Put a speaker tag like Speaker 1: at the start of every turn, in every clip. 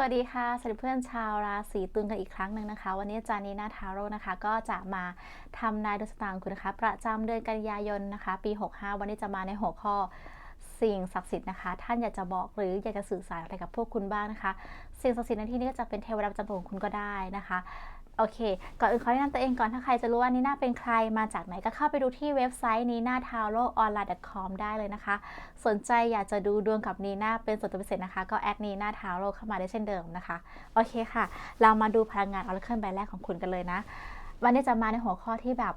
Speaker 1: สวัสดีค่ะ สวัสดีเพื่อนชาวราศีตุลกันอีกครั้งหนึ่งนะคะ วันนี้จานีนาทาโร่นะคะ ก็จะมาทำนายดวงชะตาของคุณนะคะ ประจำเดือนกันยายนนะคะ ปี 65 วันนี้จะมาในหัวข้อสิ่งศักดิ์สิทธิ์นะคะ ท่านอยากจะบอกหรืออยากจะสื่อสารอะไรกับพวกคุณบ้างนะคะ สิ่งศักดิ์สิทธิ์ในที่นี้ก็จะเป็นเทวดาประจำตัวของคุณก็ได้นะคะ โอเค ก่อนอื่นขอแนะนำตัวเองก่อนถ้าใครจะรู้ว่านีน่าเป็นใครมาจากไหนก็เข้าไปดูที่เว็บไซต์ nina t a r o o n l i n e com ได้เลยนะคะ สนใจอยากจะดูดวงกับนีน่าเป็นส่วนตัวพิเศษนะคะ ก็แอดนีน่าทาโรเข้ามาได้เช่นเดิมนะคะ โอเคค่ะ เรามาดูพลังงานออร์เคิลใบแรกของคุณกันเลยนะ วันนี้จะมาในหัวข้อที่แบบ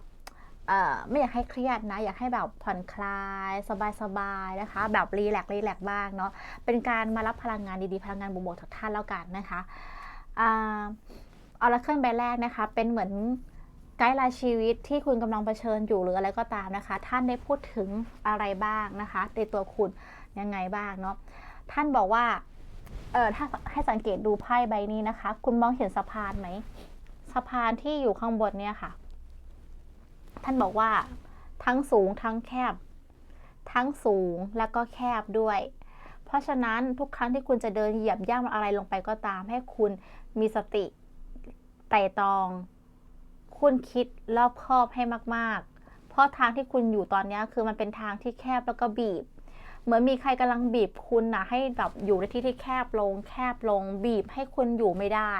Speaker 1: ไม่อยากให้เครียดนะ อยากให้แบบผ่อนคลาย สบายๆนะคะ แบบรีแลกซ์รีแลกซ์บ้างเนาะเป็นการมารับพลังงานดีๆ พลังงานบวกๆจากท่านแล้วกันนะคะ อ่าออร์เคิลใบแรกนะคะ เป็นเหมือนไกด์ไลน์ชีวิตที่คุณกำลังเผชิญอยู่หรืออะไรก็ตามนะคะ ท่านได้พูดถึงอะไรบ้างนะคะในตัวคุณยังไงบ้างเนาะท่านบอกว่าเออถ้าให้สังเกตดูไพ่ใบนี้นะคะ คุณมองเห็นสะพานไหมสะพานที่อยู่ข้างบนเนี่ยค่ะ ท่านบอกว่าทั้งสูงทั้งแคบ ทั้งสูงแล้วก็แคบด้วย เพราะฉะนั้นทุกครั้งที่คุณจะเดินเหยียบย่ำอะไรลงไปก็ตาม ให้คุณมีสติ ไต่ตอง คุณคิดรอบคอบให้มาก ๆ เพราะทางที่คุณอยู่ตอนนี้คือมันเป็นทางที่แคบแล้วก็บีบ เหมือนมีใครกำลังบีบคุณนะให้แบบอยู่ในที่ที่แคบลง แคบลง บีบให้คุณอยู่ไม่ได้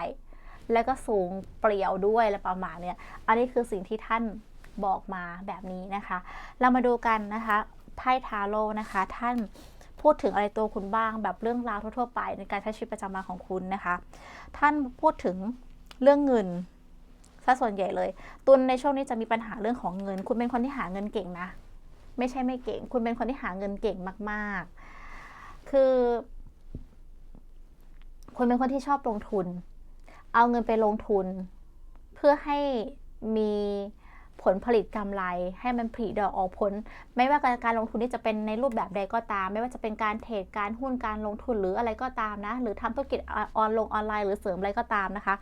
Speaker 1: แล้วก็สูงเปลี่ยวด้วยอะไรประมาณเนี้ยอันนี้คือสิ่งที่ท่านบอกมาแบบนี้นะคะ เรามาดูกันนะคะไพ่ทาโร่นะคะ ท่านพูดถึงอะไรตัวคุณบ้างแบบเรื่องราวทั่วๆไปในการใช้ชีวิตประจำวันของคุณนะคะ ท่านพูดถึง เรื่องเงินซะส่วนใหญ่เลย ตุนในช่วงนี้จะมีปัญหาเรื่องของเงิน คุณเป็นคนที่หาเงินเก่งนะ ไม่ใช่ไม่เก่ง คุณเป็นคนที่หาเงินเก่งมาก ๆ คือ คุณเป็นคนที่ชอบลงทุน เอาเงินไปลงทุน เพื่อให้มี ผลผลิตกำไร ให้มันผลิดอกออกผล ไม่ว่าการลงทุนนี่จะเป็นในรูปแบบใดก็ตาม ไม่ว่าจะเป็นการเทรดการหุ้นการลงทุนหรืออะไรก็ตามนะ หรือทำธุรกิจออนลงออนไลน์หรือเสริมอะไรก็ตามนะคะ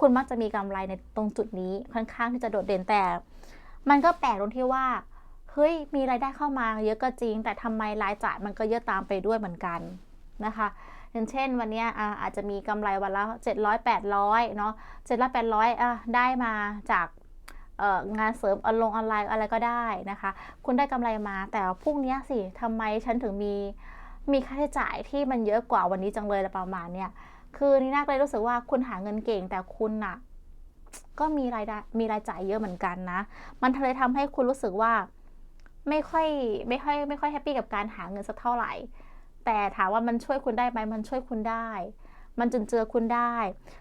Speaker 1: คุณมักจะมีกำไรในตรงจุดนี้ค่อนข้างที่จะโดดเด่นแต่ มันก็แปลกตรงที่ว่าเฮ้ยมีรายได้เข้ามาเยอะก็จริง แต่ทำไมรายจ่ายมันก็เยอะตามไปด้วยเหมือนกันนะคะอย่างเช่นวันนี้อาจจะมีกำไรวันละ700 800เนาะ700 800อะได้มาจาก งานเสริมออนลงออนไลน์อะไรก็ได้นะคะ คุณได้กำไรมา แต่พรุ่งนี้สิทำไมฉันถึงมีมีค่าใช้จ่ายที่มันเยอะกว่าวันนี้จังเลยประมาณเนี้ยคือนี่น่าเลยรู้สึกว่าคุณหาเงินเก่งแต่คุณอะก็มีรายได้มีรายจ่ายเยอะเหมือนกันนะ มันเลยทำให้คุณรู้สึกว่าไม่ค่อยไม่ค่อยไม่ค่อยแฮปปี้กับการหาเงินสักเท่าไหร่ แต่ถามว่ามันช่วยคุณได้ไหมมันช่วยคุณได้ มันจนเจอคุณได้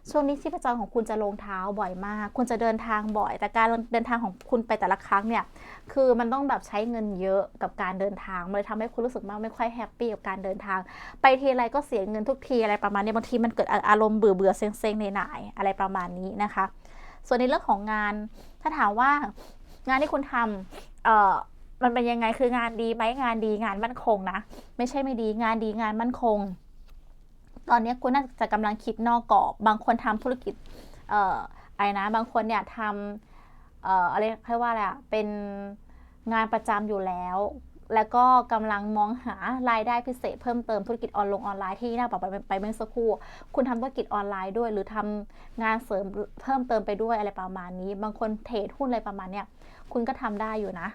Speaker 1: ช่วงนี้ที่ประจรของคุณจะลงเท้าบ่อยมาก คุณจะเดินทางบ่อย แต่การเดินทางของคุณไปแต่ละครั้งเนี่ย คือมันต้องแบบใช้เงินเยอะกับการเดินทางมันเลยทำให้คุณรู้สึกมากไม่ค่อยแฮปปี้กับการเดินทาง ไปทีไรก็เสียเงินทุกทีอะไรประมาณนี้บางทีมันเกิดอารมณ์เบื่อเบื่อเซ็งเซ็งในหน่ายอะไรประมาณนี้นะคะ ส่วนในเรื่องของงาน ถ้าถามว่างานที่คุณทำเอ่อมันเป็นยังไงคืองานดีไหมงานดีงานมั่นคงนะ ไม่ใช่ไม่ดีงานดีงานมั่นคง ตอนนี้คุณน่าจะกำลังคิดนอกกรอบ บางคนทำธุรกิจเอ่ออะไรนะ บางคนเนี่ยทำเอ่ออะไรเรียกว่าอะไรอะเป็นงานประจำอยู่แล้ว แล้วก็กำลังมองหารายได้พิเศษเพิ่มเติมธุรกิจออนลงออนไลน์ที่น่าบอกไปไปเมื่อสักครู่ คุณทำธุรกิจออนไลน์ด้วย หรือทำงานเสริมเพิ่มเติมไปด้วยอะไรประมาณนี้ บางคนเทรดหุ้นอะไรประมาณเนี้ยคุณก็ทำได้อยู่นะ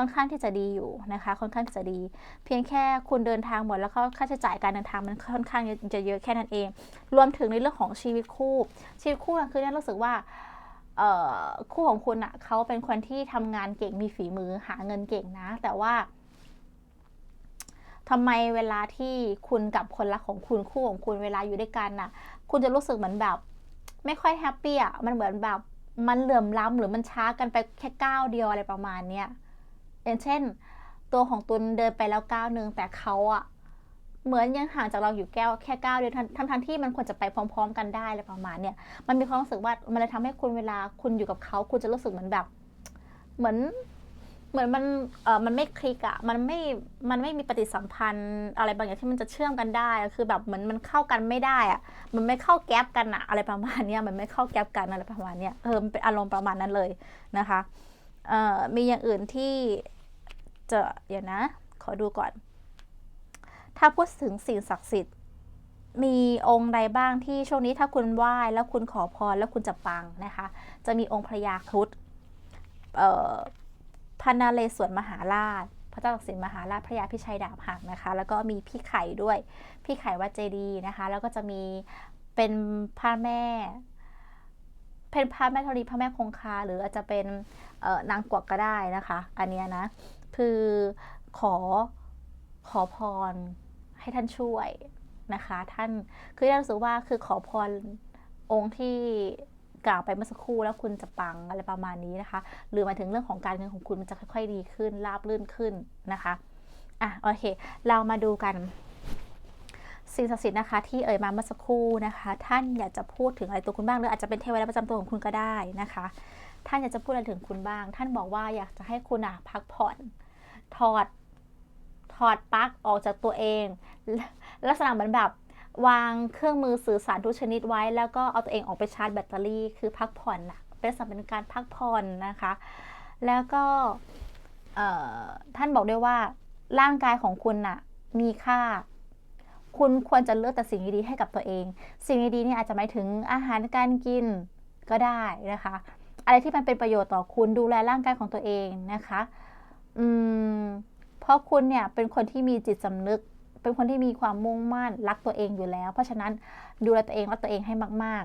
Speaker 1: ค่อนข้างที่จะดีอยู่นะคะ ค่อนข้างที่จะดี เพียงแค่คุณเดินทางหมดแล้วก็ค่าใช้จ่ายการเดินทางมันค่อนข้างจะเยอะแค่นั้นเอง รวมถึงในเรื่องของชีวิตคู่ ชีวิตคู่คือเนี่ยรู้สึกว่าคู่ของคุณอะ่ะเขาเป็นคนที่ทำงานเก่งมีฝีมือหาเงินเก่งนะ แต่ว่าทำไมเวลาที่คุณกับคนรักของคุณคู่ของคุณเวลาอยู่ด้วยกันน่ะ คุณจะรู้สึกเหมือนแบบ ไม่ค่อยแฮปปี้อะมันเหมือนแบบมันเหลื่อมล้ำหรือมันช้ากันไปแค่ก้าวเดียวอะไรประมาณเนี้ย อย่างเช่น ตัวของตุนเดินไปแล้วก้าวหนึ่งแต่เขาอะเหมือนยังห่างจากเราอยู่แก้วแค่ก้าวเดียวทั้งทั้งที่มันควรจะไปพร้อม ๆ กันได้อะไรประมาณเนี้ยมันมีความรู้สึกว่ามันเลยทำให้คุณเวลาคุณอยู่กับเขา คุณจะรู้สึกเหมือนแบบ เหมือนเหมือนมันเออมันไม่คลิกอะมันไม่มันไม่มีปฏิสัมพันธ์ อะไรบางอย่างที่มันจะเชื่อมกันได้คือแบบเหมือนมันเข้ากันไม่ได้อะมันไม่เข้าแก๊ปกันอะอะไรประมาณเนี้ยมันไม่เข้าแก๊ปกันอะไรประมาณเนี้ยเออเป็นอารมณ์ประมาณนั้นเลยนะคะ มีอย่างอื่นที่จะเดี๋ยวนะ ขอดูก่อน ถ้าพูดถึงสิ่งศักดิ์สิทธิ์ มีองค์ใดบ้างที่ช่วงนี้ถ้าคุณไหว้แล้วคุณขอพรแล้วคุณจะปังนะคะ จะมีองค์พระยาครุฑพระนาเรศวรมหาราช พระเจ้าตากสินมหาราชพระยาพิชัยดาบหักนะคะ แล้วก็มีพี่ไข่ด้วย พี่ไข่วัดเจดีย์นะคะ แล้วก็จะมีเป็นพระแม่ เป็นพระแม่ธรณีพระแม่คงคา หรืออาจจะเป็นนางกวักก็ได้นะคะ อันเนี้ยนะ คือขอขอพรให้ท่านช่วยนะคะ ท่านคือท่านรู้สึกว่าคือขอพรองค์ที่กล่าวไปเมื่อสักครู่แล้วคุณจะปังอะไรประมาณนี้นะคะ หรือมาถึงเรื่องของการเงินของคุณมันจะค่อย ๆ ดีขึ้นราบรื่นขึ้นนะคะอะโอเค เรามาดูกัน สิ่งศักดิ์สิทธิ์นะคะที่เอ่ยมาเมื่อสักครู่นะคะ ท่านอยากจะพูดถึงอะไรตัวคุณบ้างหรืออาจจะเป็นเทวดาประจำตัวของคุณก็ได้นะคะ ท่านอยากจะพูดอะไรถึงคุณบ้าง ท่านบอกว่าอยากจะให้คุณอะพักผ่อนถอดถอดปลั๊กออกจากตัวเอง ลักษณะเหมือนแบบวางเครื่องมือสื่อสารทุกชนิดไว้ แล้วก็เอาตัวเองออกไปชาร์จแบตเตอรี่คือพักผ่อนนะเป็นสำเป็นการพักผ่อนนะคะ แล้วก็ท่านบอกด้วยว่าร่างกายของคุณน่ะมีค่า คุณควรจะเลือกแต่สิ่งดีๆให้กับตัวเอง สิ่งดีๆนี่อาจจะหมายถึงอาหารการกินก็ได้นะคะ อะไรที่มันเป็นประโยชน์ต่อคุณดูแลร่างกายของตัวเองนะคะอืมเพราะคุณเนี่ยเป็นคนที่มีจิตสำนึก เป็นคนที่มีความมุ่งมั่นรักตัวเองอยู่แล้ว เพราะฉะนั้นดูแลตัวเองรักตัวเองให้มาก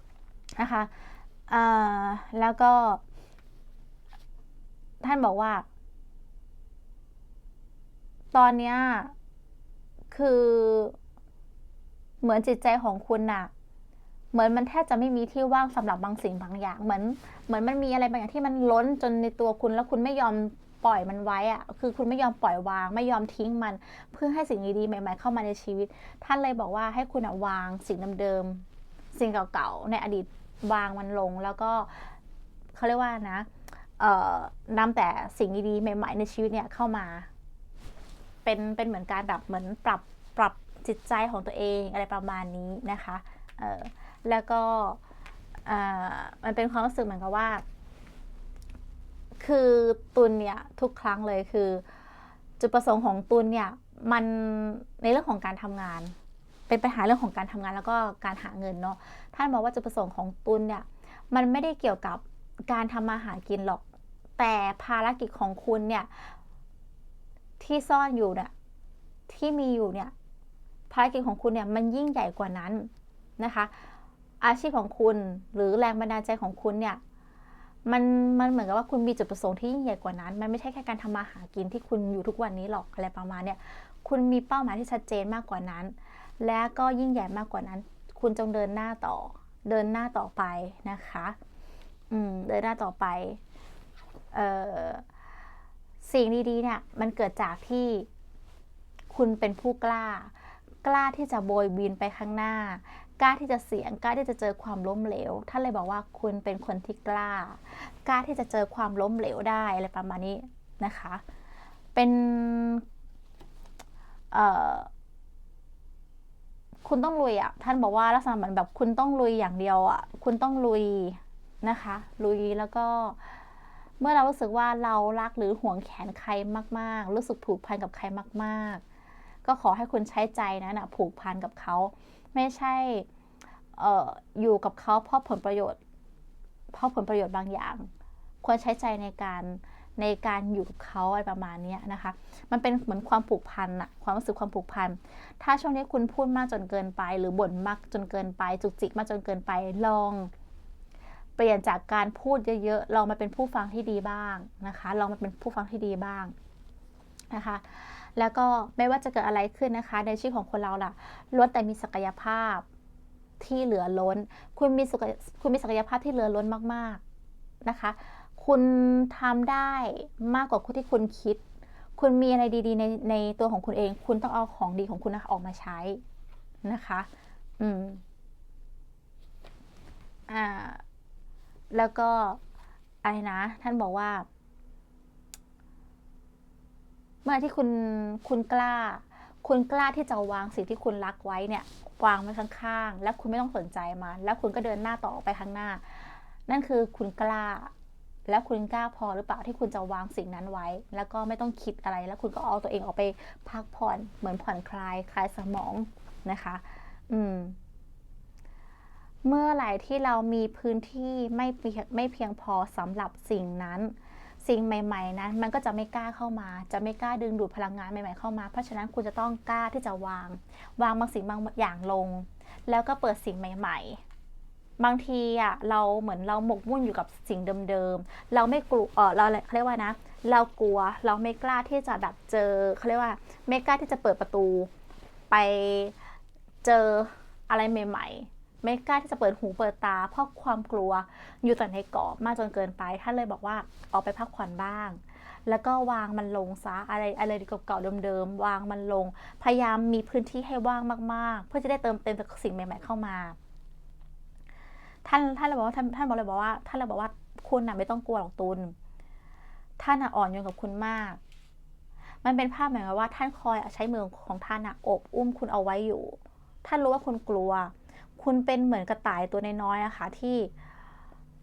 Speaker 1: ๆนะคะแล้วก็ ท่านบอกว่า ตอนเนี้ย คือเหมือนจิตใจของคุณน่ะ เหมือนมันแทบจะไม่มีที่ว่างสำหรับบางสิ่งบางอย่าง เหมือน เหมือนมันมีอะไรบางอย่างที่มันล้นจนในตัวคุณแล้วคุณไม่ยอมปล่อยมันไว้อะคือคุณไม่ยอมปล่อยวาง ไม่ยอมทิ้งมัน เพื่อให้สิ่งดีๆใหม่ ๆ เข้ามาในชีวิต ท่านเลยบอกว่าให้คุณวางสิ่งเดิมๆสิ่งเก่าๆในอดีตวางมันลง แล้วก็เขาเรียกว่านะนำแต่สิ่งดีๆใหม่ ๆ ในชีวิตเนี่ยเข้ามา เป็นเป็นเหมือนการแบบเหมือนปรับปรับจิตใจของตัวเองอะไรประมาณนี้นะคะเออแล้วก็มันเป็นความรู้สึกเหมือนกับว่า คือตุลเนี่ยทุกครั้งเลยคือ จุดประสงค์ของตุลเนี่ยมันในเรื่องของการทำงาน เป็นปัญหาเรื่องของการทำงานแล้วก็การหาเงินเนาะท่านบอกว่าจุดประสงค์ของตุลเนี่ยมันไม่ได้เกี่ยวกับการทำมาหากินหรอก แต่ภารกิจของคุณเนี่ย ที่ซ่อนอยู่เนี่ยที่มีอยู่เนี่ยภารกิจของคุณเนี่ยมันยิ่งใหญ่กว่านั้นนะคะ อาชีพของคุณหรือแรงบันดาลใจของคุณเนี่ยมันมันเหมือนกับว่าคุณมีจุดประสงค์ที่ยิ่งใหญ่กว่านั้น มันไม่ใช่แค่การทำมาหากินที่คุณอยู่ทุกวันนี้หรอกอะไรประมาณเนี้ยคุณมีเป้าหมายที่ชัดเจนมากกว่านั้น และก็ยิ่งใหญ่มากกว่านั้น คุณจงเดินหน้าต่อ เดินหน้าต่อไปนะคะ อืม เดินหน้าต่อไป เอ่อ สิ่งดีๆเนี่ยมันเกิดจากที่คุณเป็นผู้กล้า กล้าที่จะโบยบินไปข้างหน้า กล้าที่จะเสี่ยง กล้าที่จะเจอความล้มเหลว ท่านเลยบอกว่าคุณเป็นคนที่กล้า กล้าที่จะเจอความล้มเหลวได้อะไรประมาณนี้นะคะ เป็นคุณต้องลุยอะ ท่านบอกว่าลักษณะเหมือนแบบคุณต้องลุยอย่างเดียวอะ คุณต้องลุยนะคะ ลุยแล้วก็เเมื่อเรารู้สึกว่าเรารักหรือห่วงแขนใครมาก ๆ รู้สึกผูกพันกับใครมาก ๆ ก็ขอให้คุณใช้ใจนะนะผูกพันกับเขา ไม่ใช่อออยู่กับเขาเพราะผลประโยชน์ เพราะผลประโยชน์บางอย่าง ควรใช้ใจในการในการอยู่กับเขาอะไรประมาณนี้นะคะ มันเป็นเหมือนความผูกพันอะความรู้สึกความผูกพัน ถ้าช่วงนี้คุณพูดมากจนเกินไป หรือบ่นมากจนเกินไป จุกจิกมากจนเกินไป ลอง เปลี่ยนจากการพูดเยอะๆลองมาเป็นผู้ฟังที่ดีบ้างนะคะลองมาเป็นผู้ฟังที่ดีบ้างนะคะ แล้วก็ไม่ว่าจะเกิดอะไรขึ้นนะคะ ในชีวิตของคนเราล่ะล้วนแต่มีศักยภาพที่เหลือล้น คุณมีคุณมีศักยภาพที่เหลือล้นมากๆนะคะ คุณทำได้มากกว่าที่คุณคิด คุณมีอะไรดีๆในในตัวของคุณเอง คุณต้องเอาของดีของคุณนะออกมาใช้นะคะ อืม อ่า แล้วก็อะไรนะ ท่านบอกว่า เมื่อที่คุณคุณกล้า คุณกล้าที่จะวางสิ่งที่คุณรักไว้เนี่ยวางไว้ข้างๆ แล้วคุณไม่ต้องสนใจมันแล้วคุณก็เดินหน้าต่อไปข้างหน้า นั่นคือคุณกล้า แล้วคุณกล้าพอหรือเปล่าที่คุณจะวางสิ่งนั้นไว้ แล้วก็ไม่ต้องคิดอะไร แล้วคุณก็เอาตัวเองออกไปพักผ่อนเหมือนผ่อนคลายคลายสมองนะคะ อืม เมื่อไหร่ที่เรามีพื้นที่ไม่เพียงไม่เพียงพอสำหรับสิ่งนั้น สิ่งใหม่ ๆ นั้นมันก็จะไม่กล้าเข้ามา จะไม่กล้าดึงดูดพลังงานใหม่ ๆ เข้ามา เพราะฉะนั้นคุณจะต้องกล้าที่จะวาง วางบางสิ่งบางอย่างลง แล้วก็เปิดสิ่งใหม่ ๆบางทีอะเราเหมือนเราหมกมุ่นอยู่กับสิ่งเดิมๆ เราไม่กลัวเออเราเขาเรียกว่านะ เรากลัวเราไม่กล้าที่จะแบบเจอเขาเรียกว่าไม่กล้าที่จะเปิดประตู ไปเจออะไรใหม่ ๆ ไม่กล้าที่จะเปิดหูเปิดตา เพราะความกลัวอยู่แต่ในกรอบมากจนเกินไปท่านเลยบอกว่าออกไปพักผ่อนบ้าง แล้วก็วางมันลงซะอะไรอะไรเก่าๆเดิมๆวางมันลง พยายามมีพื้นที่ให้ว่างมากๆ เพื่อจะได้เติมเต็มสิ่งใหม่ ๆเข้ามา ท่านท่านเลยบอกว่าท่านท่านบอกเลยบอกว่าท่านเลยบอกว่าคุณน่ะไม่ต้องกลัวหรอกตุนท่านน่ะอ่อนโยนกับคุณมาก มันเป็นภาพหมือนกับว่าท่านคอยใช้มือของท่านอะโอบอุ้มคุณเอาไว้อยู่ ท่านรู้ว่าคุณกลัว คุณเป็นเหมือนกระต่ายตัวน้อยๆอะค่ะที่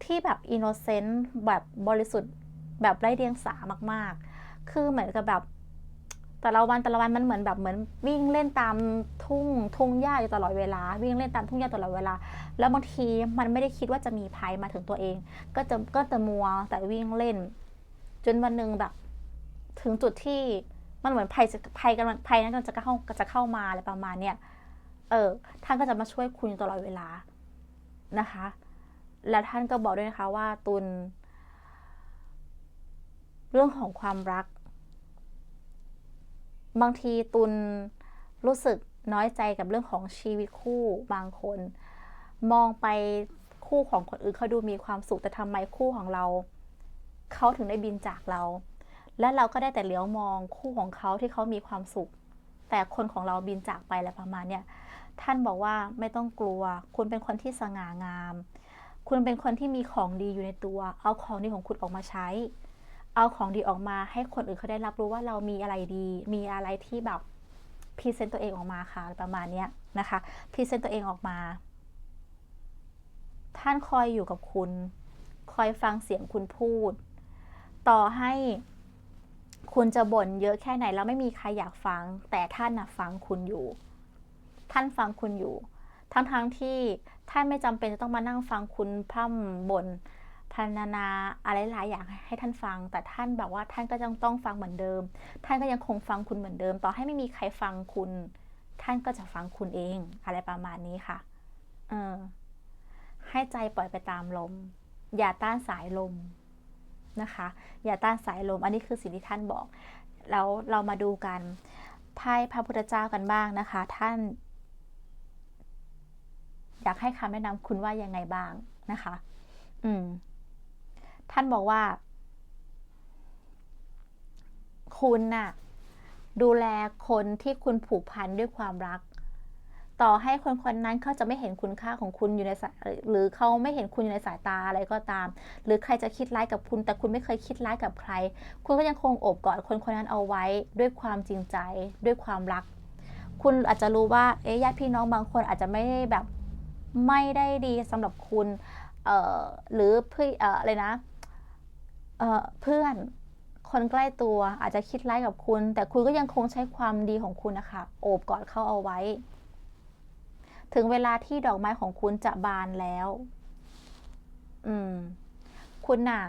Speaker 1: ที่แบบอินโนเซนต์แบบบริสุทธิ์แบบไร้เดียงสามากๆ คือเหมือนกับแบบ แต่ละวันแต่ละวันมันเหมือนแบบเหมือนวิ่งเล่นตามทุ่งทุ่งหญ้าอยู่ตลอดเวลา วิ่งเล่นตามทุ่งหญ้าตลอดเวลา แล้วบางทีมันไม่ได้คิดว่าจะมีภัยมาถึงตัวเอง ก็จะก็จะมัวแต่วิ่งเล่น จนวันหนึ่งแบบ ถึงจุดที่มันเหมือนภัยจะภัยกำลังภัยนั้นกำลังจะเข้าจะเข้ามาอะไรประมาณเนี้ย ออ ท่านก็จะมาช่วยคุณตลอดเวลานะคะ แล้วท่านก็บอกด้วยนะคะว่าตุลเรื่องของความรัก บางทีตุลรู้สึกน้อยใจกับเรื่องของชีวิตคู่บางคน มองไปคู่ของคนอื่นเขาดูมีความสุขแต่ทำไมคู่ของเราเขาถึงได้บินจากเรา และเราก็ได้แต่เหลียวมองคู่ของเขาที่เขามีความสุข แต่คนของเราบินจากไปอะไรประมาณเนี้ย ท่านบอกว่าไม่ต้องกลัว คุณเป็นคนที่สง่างาม คุณเป็นคนที่มีของดีอยู่ในตัว เอาของดีของคุณออกมาใช้ เอาของดีออกมาให้คนอื่นเขาได้รับรู้ว่าเรามีอะไรดี มีอะไรที่แบบพรีเซนต์ตัวเองออกมาค่ะประมาณนี้นะคะพรีเซนต์ตัวเองออกมา ท่านคอยอยู่กับคุณ คอยฟังเสียงคุณพูด ต่อให้คุณจะบ่นเยอะแค่ไหนแล้วไม่มีใครอยากฟัง แต่ท่านนะฟังคุณอยู่ ท่านฟังคุณอยู่ ทั้งๆทที่ท่านไม่จำเป็นจะต้องมานั่งฟังคุณพร่ำบ่นพรรณนาอะไรหลายอย่างให้ท่านฟัง แต่ท่านแบบว่าท่านก็ยังต้องฟังเหมือนเดิม ท่านก็ยังคงฟังคุณเหมือนเดิม ต่อให้ไม่มีใครฟังคุณ ท่านก็จะฟังคุณเองอะไรประมาณนี้ค่ะ เออ ให้ใจปล่อยไปตามลม อย่าต้านสายลมนะคะ อย่าต้านสายลม อันนี้คือสิ่งที่ท่านบอก แล้วเรามาดูกันไพ่พระพุทธเจ้ากันบ้างนะคะ ท่าน อยากให้คำแนะนำคุณว่ายังไงบ้างนะคะ อืม ท่านบอกว่า คุณน่ะ ดูแลคนที่คุณผูกพันด้วยความรัก ต่อให้คนคนนั้นเขาจะไม่เห็นคุณค่าของคุณอยู่ในสายหรือเขาไม่เห็นคุณอยู่ในสายตาอะไรก็ตาม หรือใครจะคิดร้ายกับคุณ แต่คุณไม่เคยคิดร้ายกับใคร คุณก็ยังคงโอบกอดคนคนนั้นเอาไว้ด้วยความจริงใจ ด้วยความรัก คุณอาจจะรู้ว่า เอ๊ะญาติพี่น้องบางคนอาจจะไม่ได้แบบ ไม่ได้ดีสำหรับคุณหรือเพื่ออะไรนะเเพื่อนคนใกล้ตัวอาจจะคิดร้ายกับคุณ แต่คุณก็ยังคงใช้ความดีของคุณนะคะ โอบกอดเขาเอาไว้ ถึงเวลาที่ดอกไม้ของคุณจะบานแล้ว อืม คุณน่ะ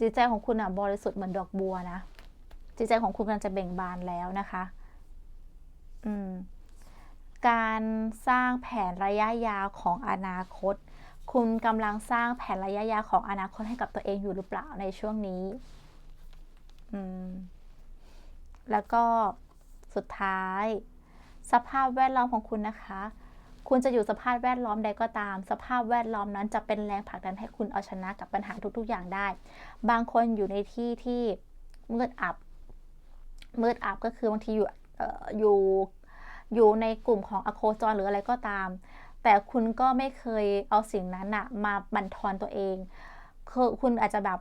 Speaker 1: จิตใจของคุณน่ะ บริสุทธิ์เหมือนดอกบัวนะ จิตใจของคุณกำลังจะเบ่งบานแล้วนะคะ อืม การสร้างแผนระยะยาวของอนาคต คุณกำลังสร้างแผนระยะยาวของอนาคตให้กับตัวเองอยู่หรือเปล่าในช่วงนี้ อืม แล้วก็สุดท้าย สภาพแวดล้อมของคุณนะคะ คุณจะอยู่สภาพแวดล้อมใดก็ตาม สภาพแวดล้อมนั้นจะเป็นแรงผลักดันให้คุณเอาชนะกับปัญหาทุก ๆ อย่างได้ บางคนอยู่ในที่ที่มืดอับมืดอับก็คือบางทีอยู่อออยู่ อยู่ในกลุ่มของอโคจรหรืออะไรก็ตาม แต่คุณก็ไม่เคยเอาสิ่งนั้นอะมาบั่นทอนตัวเองคือคุณอาจจะแบบ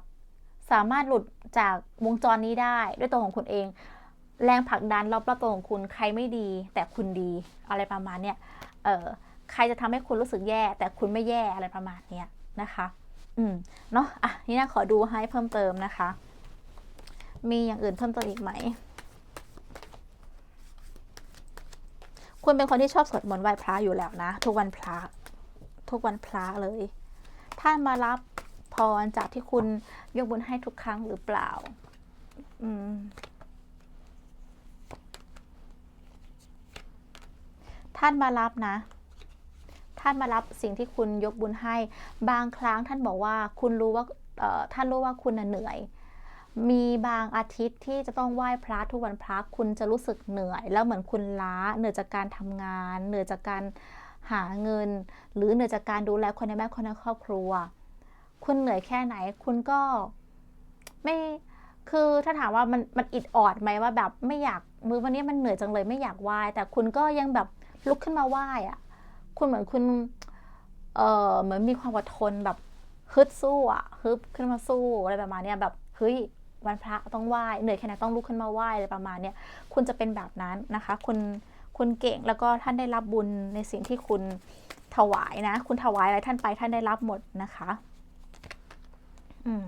Speaker 1: สามารถหลุดจากวงจรนี้ได้ด้วยตัวของคุณเอง แรงผลักดันรอบๆตัวของคุณใครไม่ดี แต่คุณดีอะไรประมาณเนี้ยเออใครจะทำให้คุณรู้สึกแย่ แต่คุณไม่แย่อะไรประมาณเนี้ยนะคะ อืมเนาะอะนี่นะขอดูให้เพิ่มเติมนะคะ มีอย่างอื่นเพิ่มเติมอีกไหม คุณเป็นคนที่ชอบสวดมนต์ไหว้พระอยู่แล้วนะ ทุกวันพระ ทุกวันพระเลย ท่านมารับพรจากที่คุณยกบุญให้ทุกครั้งหรือเปล่า อืมท่านมารับนะ ท่านมารับสิ่งที่คุณยกบุญให้ บางครั้งท่านบอกว่าคุณรู้ว่าท่านรู้ว่าคุณเหนื่อย มีบางอาทิตย์ที่จะต้องไหว้พระทุกวันพระคุณจะรู้สึกเหนื่อย แล้วเหมือนคุณล้าเหนื่อยจากการทำงาน เหนื่อยจากการหาเงิน หรือเหนื่อยจากการดูแลคนในบ้านคนในครอบครัว คุณเหนื่อยแค่ไหน คุณก็ไม่คือถ้าถามว่ามันมันอิดออดไหมว่าแบบไม่อยากมือวันนี้มันเหนื่อยจังเลยไม่อยากไหว้แต่คุณก็ยังแบบลุกขึ้นมาไหว้อะคุณเหมือนคุณเออเหมือนมีความอดทนแบบฮึดสู้อะฮึบขึ้นมาสู้อะไรประมาณเนี้ยแบบเฮ้ย วันพระต้องไหว้เหนื่อยแค่ไหนต้องลุกขึ้นมาไหว้อะไรประมาณเนี้ยคุณจะเป็นแบบนั้นนะคะคุณคุณเก่งแล้วก็ท่านได้รับบุญในสิ่งที่คุณถวายนะ คุณถวายอะไรท่านไปท่านได้รับหมดนะคะ อืม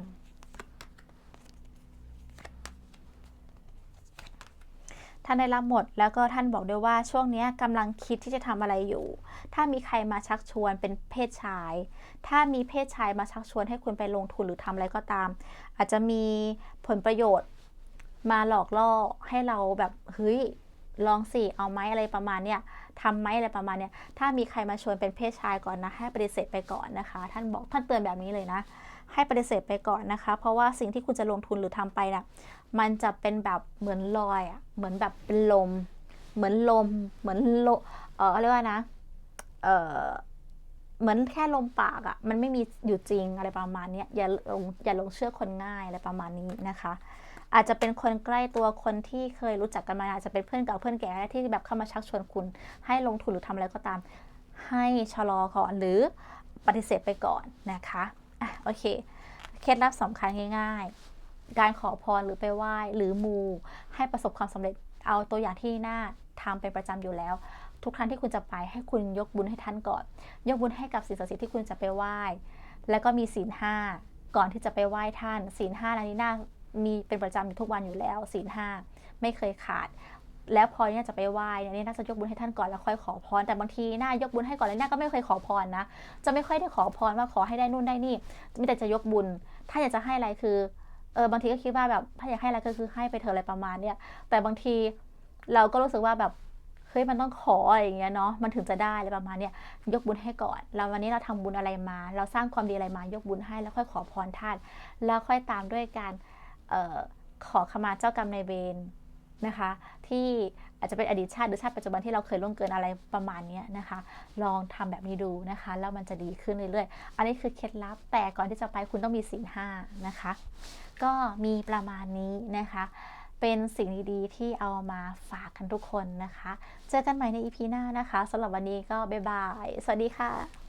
Speaker 1: ท่านได้รับหมด แล้วก็ท่านบอกด้วยว่าช่วงนี้ยกำลังคิดที่จะทำอะไรอยู่ ถ้ามีใครมาชักชวนเป็นเพศชาย ถ้ามีเพศชายมาชักชวนให้คุณไปลงทุนหรือทำอะไรก็ตาม อาจจะมีผลประโยชน์มาหลอกล่อให้เราแบบเฮ้ยลองสิเอาไหมอะไรประมาณเนี้ยทำไหมอะไรประมาณเนี้ยถ้ามีใครมาชวนเป็นเพศชายก่อนนะให้ปฏิเสธไปก่อนนะคะ ท่านบอกท่านเตือนแบบนี้เลยนะ ให้ปฏิเสธไปก่อนนะคะ เพราะว่าสิ่งที่คุณจะลงทุนหรือทำไปนะ่ะมันจะเป็นแบบเหมือนลอยอะ่ะเหมือนแบบเป็นลม เหมือนลม เหมือนโลเออเรียกว่านะเออเหมือนแค่ลมปากอะ่ะมันไม่มีอยู่จริงอะไรประมาณนี้อย่าลงอย่าลงเชื่อคนง่ายอะไรประมาณนี้นะคะ อาจจะเป็นคนใกล้ตัวคนที่เคยรู้จักกันมาอาจจะเป็นเพื่อนเก่าเพื่อนแก่ที่แบบเข้ามาชักชวนคุณ ให้ลงทุนหรือทำอะไรก็ตาม ให้ชะลอก่อนหรือปฏิเสธไปก่อนนะคะ อะโอเค เคล็ดลับสำคัญง่าย ๆ การขอพรหรือไปไหว้หรือมู ให้ประสบความสำเร็จเอาตัวอย่างที่น่าทำเป็นประจำอยู่แล้ว ทุกครั้งที่คุณจะไปให้คุณยกบุญให้ท่านก่อน ยกบุญให้กับสิ่งศักดิ์สิทธิ์ที่คุณจะไปไหว้ แล้วก็มีศีลห้าก่อนที่จะไปไหว้ท่านศีลห้าอันนี้น่ามีเป็นประจำอยู่ทุกวันอยู่แล้วศีลห้าไม่เคยขาด แล้วพอเนี่ยจะไปไหว้เนี่ยน่าจะยกบุญให้ท่านก่อนแล้วค่อยขอพร แต่บางทีน่ายกบุญให้ก่อนแล้วน่าก็ไม่เคยขอพรนะ จะไม่ค่อยได้ขอพรว่าขอให้ได้นู่นได้นี่มีแต่จะยกบุญ ถ้าอยากจะให้อะไรคือเออบางทีก็คิดว่าแบบถ้าอยากให้อะไรก็คือให้ไปเถอะอะไรประมาณเนี้ยแต่บางทีเราก็รู้สึกว่าแบบเฮ้ยมันต้องขออะไรอย่างเงี้ยเนาะมันถึงจะได้อะไรประมาณเนี้ยยกบุญให้ก่อนแล้ววันนี้เราทำบุญอะไรมา เราสร้างความดีอะไรมายกบุญให้แล้วค่อยขอพรท่าน แล้วค่อยตามด้วยการเออขอขมาเจ้ากรรมนายเวร นะคะ ที่อาจจะเป็นอดีตชาติหรือชาติปัจจุบันที่เราเคยล่วงเกินอะไรประมาณนี้นะคะ ลองทำแบบนี้ดูนะคะ แล้วมันจะดีขึ้นเรื่อยๆ อันนี้คือเคล็ดลับ แต่ก่อนที่จะไปคุณต้องมีศีลห้านะคะ ก็มีประมาณนี้นะคะ เป็นสิ่งดีๆที่เอามาฝากกันทุกคนนะคะ เจอกันใหม่ในอีพีหน้านะคะสำหรับวันนี้ก็บ๊ายบาย สวัสดีค่ะ